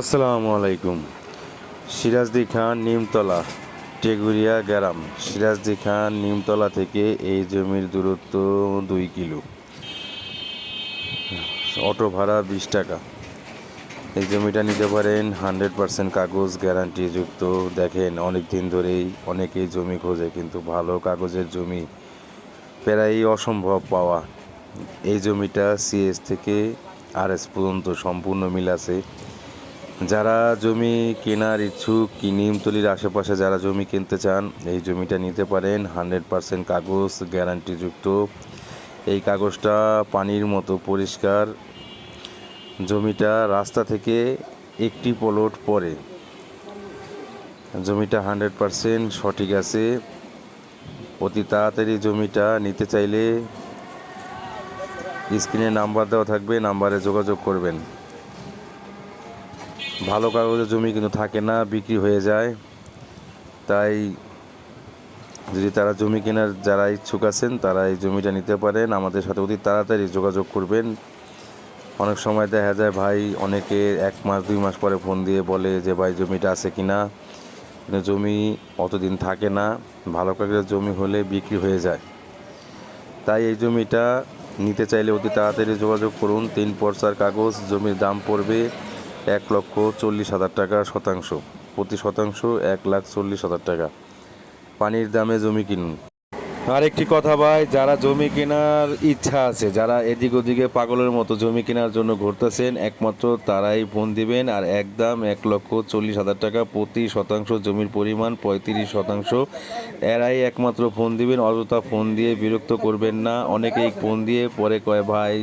আসসালামু আলাইকুম। সিরাজদি খান, নিমতলা, টেগুরিয়া গ্রাম। সিরাজদি খান, নিমতলা থেকে এই জমির দূরত্ব দুই কিলো। অটো ভাড়া বিশ টাকা। এই জমিটা নিতে পারেন হান্ড্রেড পার্সেন্ট কাগজ গ্যারান্টিযুক্ত দেখেন অনেক দিন ধরেই অনেকেই জমি খোঁজে, কিন্তু ভালো কাগজের জমি প্রায়ই অসম্ভব পাওয়া। এই জমিটা সিএস থেকে আর এস পর্যন্ত সম্পূর্ণ মিল আছে। যারা জমি কেনার ইচ্ছুক কি নিমতলির আশেপাশে যারা জমি কিনতে চান, এই জমিটা নিতে পারেন। হান্ড্রেড পার্সেন্ট কাগজ গ্যারান্টিযুক্ত। এই কাগজটা পানির মতো পরিষ্কার। জমিটা রাস্তা থেকে একটি পলট পরে। জমিটা হান্ড্রেড পার্সেন্ট সঠিক আছে। অতি তাড়াতাড়ি জমিটা নিতে চাইলে স্ক্রিনে নাম্বার দেওয়া থাকবে, নাম্বারে যোগাযোগ করবেন। ভালো কাগজের জমি কিন্তু থাকে না, বিক্রি হয়ে যায়। তাই যদি তারা জমি কেনার যারা ইচ্ছুক আছেন, তারা এই জমিটা নিতে পারেন। আমাদের সাথে অতি তাড়াতাড়ি যোগাযোগ করবেন। অনেক সময় দেখা যায় ভাই, অনেকে এক মাস, দুই মাস পরে ফোন দিয়ে বলে যে, ভাই, জমিটা আছে কি না জমি অতদিন থাকে না। ভালো কাগজের জমি হলে বিক্রি হয়ে যায়। তাই এই জমিটা নিতে চাইলে অতি তাড়াতাড়ি যোগাযোগ করুন। তিন পর্সার কাগজ, জমির দাম পড়বে। এক লক্ষ চল্লিশ হাজার টাকা শতাংশ। প্রতি শতাংশ এক লাখ চল্লিশ হাজার টাকা। পানির দামে জমি কিনুন। আরেকটি কথা ভাই, যারা জমি কেনার ইচ্ছা আছে, যারা এদিক ওদিকে পাগলের মতো জমি কেনার জন্য ঘুরতেছেন, একমাত্র তারাই ফোন দিবেন আর একদম এক লক্ষ চল্লিশ হাজার টাকা প্রতি শতাংশ জমির পরিমাণ পঁয়ত্রিশ শতাংশ এরাই একমাত্র ফোন দিবেন, অযথা ফোন দিয়ে বিরক্ত করবেন না। অনেকেই ফোন দিয়ে পরে কয়, ভাই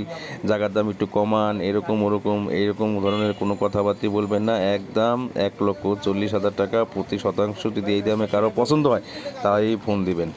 জায়গার দাম একটু কমান। এরকম, ওরকম এইরকম ধরনের কোনো কথাবার্তা বলবেন না। একদম এক লক্ষ চল্লিশ হাজার টাকা প্রতি শতাংশ যদি এই দামে কারও পছন্দ হয়, তাই ফোন দিবেন।